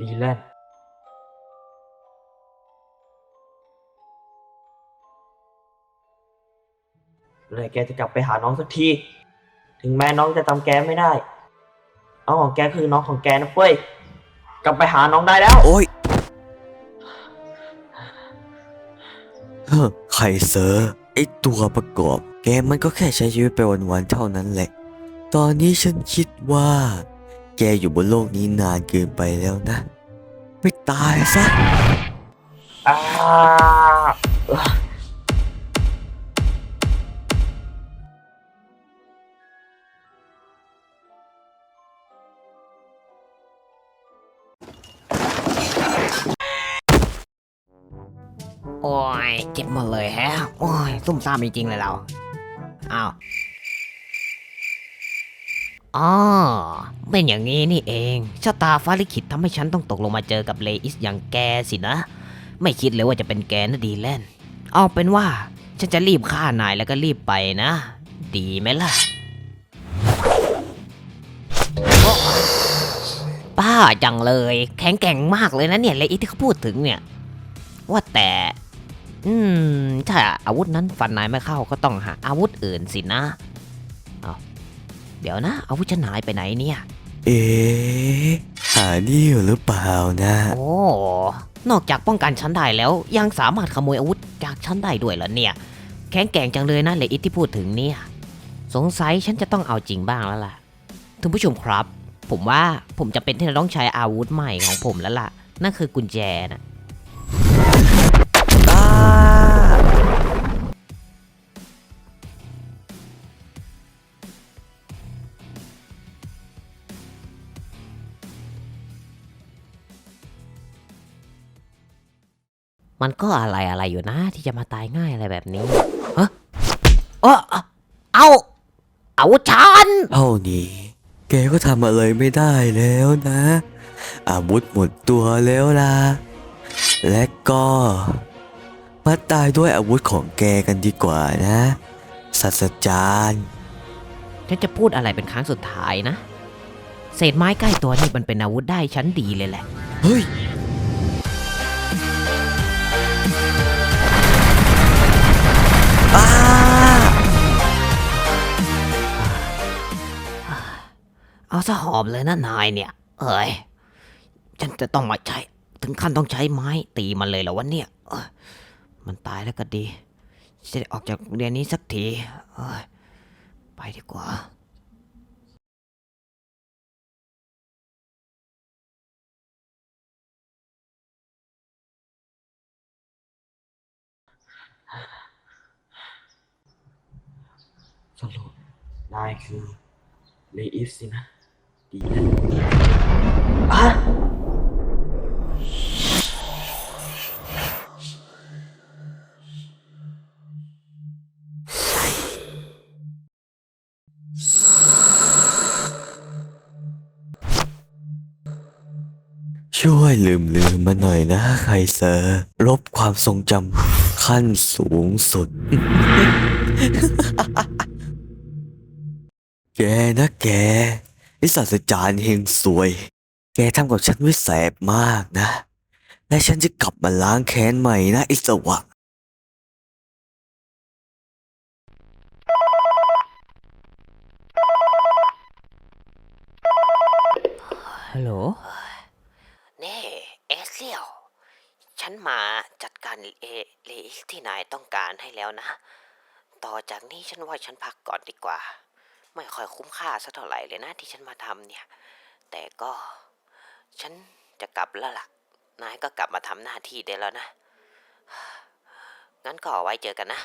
ดีแล่นเลยแกจะกลับไปหาน้องสักที ถึงแม้น้องจะจำแกไม่ได้ น้องของแกคือน้องของแกนะเฟ้ย กลับไปหาน้องได้แล้ว โอ้ยไข่เซอร์ไอตัวประกอบ แกมันก็แค่ใช้ชีวิตไปวันๆเท่านั้นแหละ ตอนนี้ฉันคิดว่า แกอยู่บนโลกนี้นานเกินไปแล้วนะ ไม่ตายซะอ่าโอ้ยเจ็บหมดเลยแฮะ โอ้ยซุ่มซ่ามจริงๆเลยเรา อ้าว อ๋อเป็นอย่างนี้นี่เองชะตาฟ้าลิขิตทำให้ฉันต้องตกลงมาเจอกับเลอิสอย่างแกสินะ ไม่คิดเลยว่าจะเป็นแกนะดีแลนเอาเป็นว่า ฉันจะรีบฆ่านายแล้วก็รีบไปนะ ดีไหมล่ะโอ๊ะป้าจังเลย แข็งแกร่งมากเลยนะเนี่ยเลอิสที่เขาพูดถึงเนี่ย ว่าแต่ อืม ถ้าอาวุธนั้นฟันนายไม่เข้าก็ต้องหาอาวุธอื่นสินะเอา เดี๋ยวนะ อาวุธฉันหายไปไหนเนี่ย เอ๊ะหานี่อยู่หรือเปล่านะ โอ้ นอกจากป้องกันฉันได้แล้ว ยังสามารถขโมยอาวุธจากฉันได้ด้วยเหรอเนี่ย แข็งแกร่งจังเลยนะเลอิทที่พูดถึงเนี่ย สงสัยฉันจะต้องเอาจริงบ้างแล้วล่ะท่านผู้ชมครับ ผมว่าผมจะเป็นที่จะต้องใช้อาวุธใหม่ของผมแล้วล่ะ นั่นคือกุญแจนะ มันก็อะไรอะไรอยู่นะ ที่จะมาตายง่ายอะไรแบบนี้ฮะเออเอา เอาฉันเท่านี้ แกก็ทำอะไรไม่ได้แล้วนะ อาวุธหมดตัวแล้วล่ะ และก็มาตายด้วยอาวุธของแกกันดีกว่านะศาสตราจารย์ฉันจะพูดอะไรเป็นครั้งสุดท้ายนะ เศษไม้ใกล้ตัวนี่มันเป็นอาวุธได้ชั้นดีเลยแหละ เฮ้ย เอาซะหอมเลยนะนายเนี่ย เอ้ยฉันจะต้องมาใช้ ถึงขั้นต้องใช้ไม้ตีมันเลยเหรอวะเนี่ยมันตายแล้วก็ดีจะได้ออกจากโรงเรียนนี้สักทีเอยไปดีกว่าสรุปนายคือเลอิฟสินะ ดีอะช่วยลืมลืมมาหน่อยนะไครเซอร์ลบความทรงจำขั้นสูงสุด แกนะแก ไอศาสตราจารย์เฮงสวย แกทำกับฉันไว้แสบมากนะ และฉันจะกลับมาล้างแค้นใหม่นะไอสวะ ฮัลโหล นี่เอเซียว ฉันมาจัดการเอเลอิสที่นายต้องการให้แล้วนะ ต่อจากนี้ฉันว่าฉันพักก่อนดีกว่า ไม่ค่อยคุ้มค่าสักเท่าไหร่เลยนะที่ฉันมาทำเนี่ย แต่ก็ฉันจะกลับแล้วล่ะ นายก็กลับมาทำหน้าที่ได้แล้วนะ งั้นก็ไว้เจอกันนะ